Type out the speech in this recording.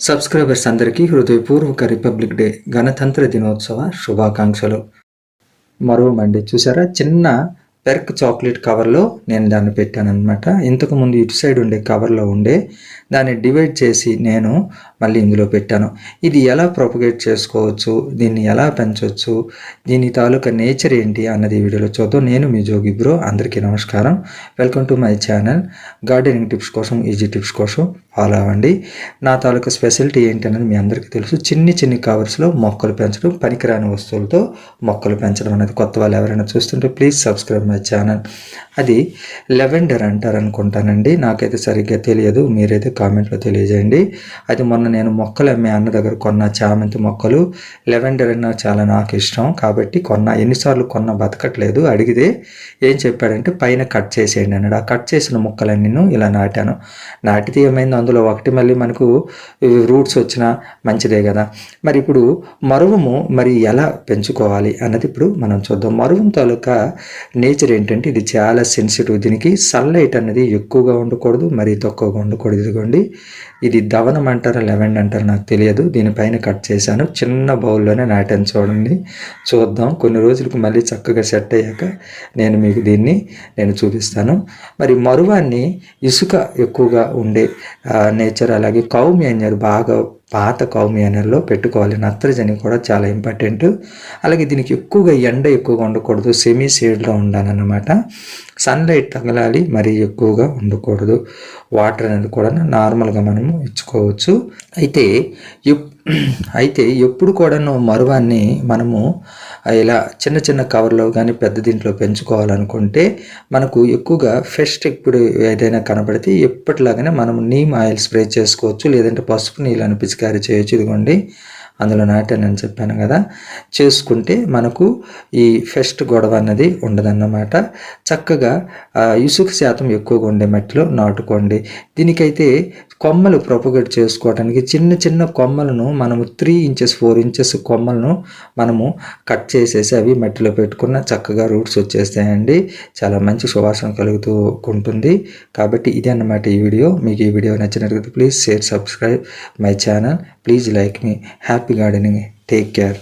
Subscribers అందరికీ హృదయపూర్వక republic day గణతంత్ర దినోత్సవ శుభాకాంక్షలు. మరో మండి చూసారా? చిన్న పెర్క్ చాక్లెట్ కవర్లో నేను దాన్ని పెట్టాను అనమాట ఇంతకుముందు ఇటు సైడ్ ఉండే కవర్లో ఉండే దాన్ని డివైడ్ చేసి నేను మళ్ళీ ఇందులో పెట్టాను. ఇది ఎలా ప్రొపగేట్ చేసుకోవచ్చు? దీన్ని ఎలా పెంచవచ్చు దీని తాలూకా నేచర్ ఏంటి అన్నది వీడియోలో చూద్దాం. నేను మీ జోగి బ్రో అందరికీ నమస్కారం. Welcome to my channel. Gardening tips కోసం ఈజీ టిప్స్ కోసం ఫాలో అవ్వండి. నా తాలూకా స్పెషాలిటీ ఏంటి అనేది మీ అందరికీ తెలుసు. చిన్ని చిన్ని కవర్స్లో మొక్కలు పెంచడం పనికిరాని వస్తువులతో మొక్కలు పెంచడం అనేది కొత్త వాళ్ళు ఎవరైనా చూస్తుంటే ప్లీజ్ సబ్స్క్రైబ్ మై ఛానల్. అది లెవెండర్ అంటారు అనుకుంటానండి. నాకైతే సరిగ్గా తెలియదు. మీరైతే కామెంట్లో తెలియజేయండి. అది మొన్న నేను మొక్కలు అమ్మే అన్న దగ్గర కొన్న చామంతి మొక్కలు. లెవెండర్ అన్న చాలా నాకు ఇష్టం. కాబట్టి కొన్న ఎన్నిసార్లు కొన్న బతకట్లేదు. అడిగితే ఏం చెప్పాడంటే పైన కట్ చేసేయండి అన్నాడు. ఆ కట్ చేసిన మొక్కలన్నీ ఇలా నాటాను. నాటితే ఏమైంది? అందులో ఒకటి మళ్ళీ మనకు రూట్స్ వచ్చినా మంచిదే కదా. మరి ఇప్పుడు మరువము మరి ఎలా పెంచుకోవాలి అన్నది ఇప్పుడు మనం చూద్దాం. మరువం తాలూకా నేచర్ ఏంటంటే ఇది చాలా సెన్సిటివ్ దీనికి సన్లైట్ అనేది ఎక్కువగా ఉండకూడదు మరీ తక్కువగా ఉండకూడదు. ఇదిగోండి ఇది దవనం అంటారా లెవెండ్ అంటారా నాకు తెలియదు. దీనిపైన కట్ చేశాను. చిన్న బౌల్లోనే నాటాను చూడండి. చూద్దాం. కొన్ని రోజులకు మళ్ళీ చక్కగా సెట్ అయ్యాక నేను మీకు దీన్ని నేను చూపిస్తాను. మరి మరువాన్ని ఇసుక ఎక్కువగా ఉండే నేచర్ అలాగే కౌమ్యాన్యర్ బాగా పాత కౌమియనర్లో పెట్టుకోవాలి. నత్రజని కూడా చాలా ఇంపార్టెంట్ అలాగే దీనికి ఎక్కువగా ఎండ ఎక్కువగా ఉండకూడదు. సెమీ షేడ్లో ఉండాలన్నమాట. సన్లైట్ తగలాలి మరీ ఎక్కువగా ఉండకూడదు. వాటర్ అనేది కూడా నార్మల్గా మనము ఇచ్చుకోవచ్చు. అయితే అయితే ఎప్పుడు కూడాను మరువాన్ని మనము ఇలా చిన్న చిన్న కవర్లో కానీ పెద్ద దీంట్లో పెంచుకోవాలనుకుంటే మనకు ఎక్కువగా ఫెస్ట్ ఇప్పుడు ఏదైనా కనబడితే ఎప్పటిలాగానే మనం నీమ్ ఆయిల్ స్ప్రే చేసుకోవచ్చు లేదంటే పసుపు నీళ్ళని పిచికారీ చేయొచ్చు. ఇదిగోండి అందులో నాటానని చెప్పాను కదా. చేసుకుంటే మనకు ఈ ఫెస్ట్ గొడవ అన్నది ఉండదన్నమాట. చక్కగా ఇసుక శాతం ఎక్కువగా ఉండే మట్టిలో నాటుకోండి. దీనికైతే కొమ్మలు ప్రొపగేట్ చేసుకోవడానికి చిన్న చిన్న కొమ్మలను మనము త్రీ ఇంచెస్ ఫోర్ ఇంచెస్ కొమ్మలను మనము కట్ చేసేసి అవి మట్టిలో పెట్టుకున్న చక్కగా రూట్స్ వచ్చేస్తాయండి. చాలా మంచి సువాసన కలుగుతూ ఉంటుంది. కాబట్టి ఇది అన్నమాట ఈ వీడియో. మీకు ఈ వీడియో నచ్చినట్లయితే please share subscribe my channel please like me happy gardening take care